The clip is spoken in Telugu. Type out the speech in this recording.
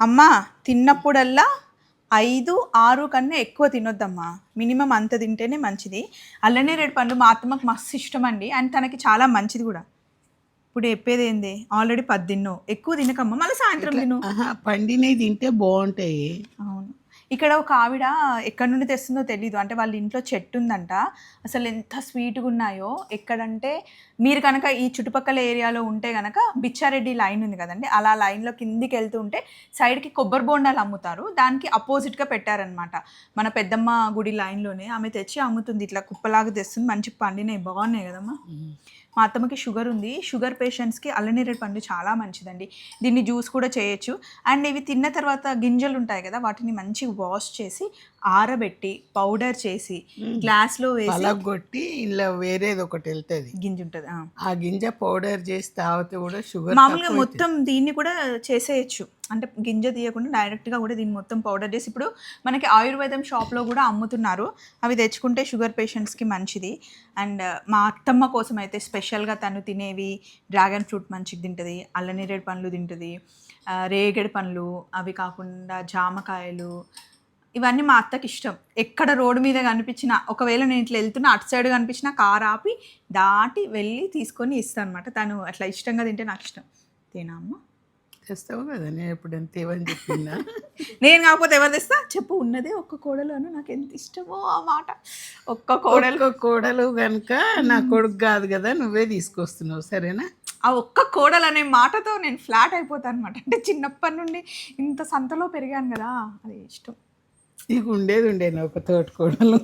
అమ్మా తిన్నప్పుడల్లా ఐదు ఆరు కన్నా ఎక్కువ తినొద్దమ్మా. మినిమం అంత తింటేనే మంచిది. అల్లనేరేడు పండు మా అత్తమ్మకు మస్తు ఇష్టం అండి అండ్ తనకి చాలా మంచిది కూడా. ఇప్పుడు చెప్పేది ఏంది? ఆల్రెడీ పది తిన్నావు. ఎక్కువ తినకమ్మా. మళ్ళీ సాయంత్రం తిను. పండినవి తింటే బాగుంటాయి. ఇక్కడ ఒక ఆవిడ ఎక్కడి నుండి తెస్తుందో తెలీదు. అంటే వాళ్ళ ఇంట్లో చెట్టు ఉందంట. అసలు ఎంత స్వీట్గా ఉన్నాయో ఎక్కడంటే మీరు కనుక ఈ చుట్టుపక్కల ఏరియాలో ఉంటే కనుక బిచ్చారెడ్డి లైన్ ఉంది కదండి. అలా లైన్లో కిందికి వెళ్తూ ఉంటే సైడ్కి కొబ్బరి బోండాలు అమ్ముతారు. దానికి అపోజిట్గా పెట్టారనమాట మన పెద్దమ్మ గుడి లైన్లోనే ఆమె తెచ్చి అమ్ముతుంది. ఇట్లా కుప్పలాగా తెస్తుంది. మంచి పండినాయి. బాగున్నాయి కదమ్మా. మా అత్తమ్మకి షుగర్ ఉంది. షుగర్ పేషెంట్స్కి అల్లనేరేడు పండు చాలా మంచిదండి. దీన్ని జ్యూస్ కూడా చేయొచ్చు. అండ్ ఇవి తిన్న తర్వాత గింజలు ఉంటాయి కదా వాటిని మంచిగా వాష్ చేసి ఆరబెట్టి పౌడర్ చేసి గ్లాస్లో వేసి పలగొట్టి ఇలా వేరేది ఒకటి వెళ్తుంది. గింజ ఉంటుంది ఆ. గింజ పౌడర్ చేసి తాగితే కూడా షుగర్ మామూలుగా మొత్తం దీన్ని కూడా చేసేయచ్చు. అంటే గింజ తీయకుండా డైరెక్ట్గా కూడా దీన్ని మొత్తం పౌడర్ చేసి ఇప్పుడు మనకి ఆయుర్వేదం షాప్లో కూడా అమ్ముతున్నారు. అవి తెచ్చుకుంటే షుగర్ పేషెంట్స్కి మంచిది. అండ్ మా అత్తమ్మ కోసం అయితే స్పెషల్గా తను తినేవి డ్రాగన్ ఫ్రూట్ మంచిగా తింటుంది అల్లనేరేడు పండ్లు తింటుంది రేగడి పండ్లు అవి కాకుండా జామకాయలు ఇవన్నీ మా అత్తకి ఇష్టం. ఎక్కడ రోడ్డు మీద కనిపించినా ఒకవేళ నేను ఇట్లా వెళ్తున్నా అటు సైడ్ కనిపించినా కార్ ఆపి దాటి వెళ్ళి తీసుకొని ఇస్తాను అనమాట తను అట్లా ఇష్టంగా తింటే నాకు ఇష్టం. తేనా అమ్మ? తెస్తావు కదా నేను ఎప్పుడు ఎంత ఇవ్వని చెప్పిందా నేను కాకపోతే ఎవరు తెస్తా? చెప్పు ఉన్నదే ఒక్క కోడలు అను నాకు ఎంత ఇష్టమో ఆ మాట. ఒక్క కోడలు. ఒక్క కోడలు కనుక నా కొడుకు కాదు కదా నువ్వే తీసుకొస్తున్నావు సరేనా? ఆ ఒక్క కోడలు అనే మాటతో నేను ఫ్లాట్ అయిపోతాను అనమాట అంటే చిన్నప్పటి నుండి ఇంత సంతలో పెరిగాను కదా అది ఇష్టం. నీకు ఉండేది ఉండేది ఒక తోటి కోడలు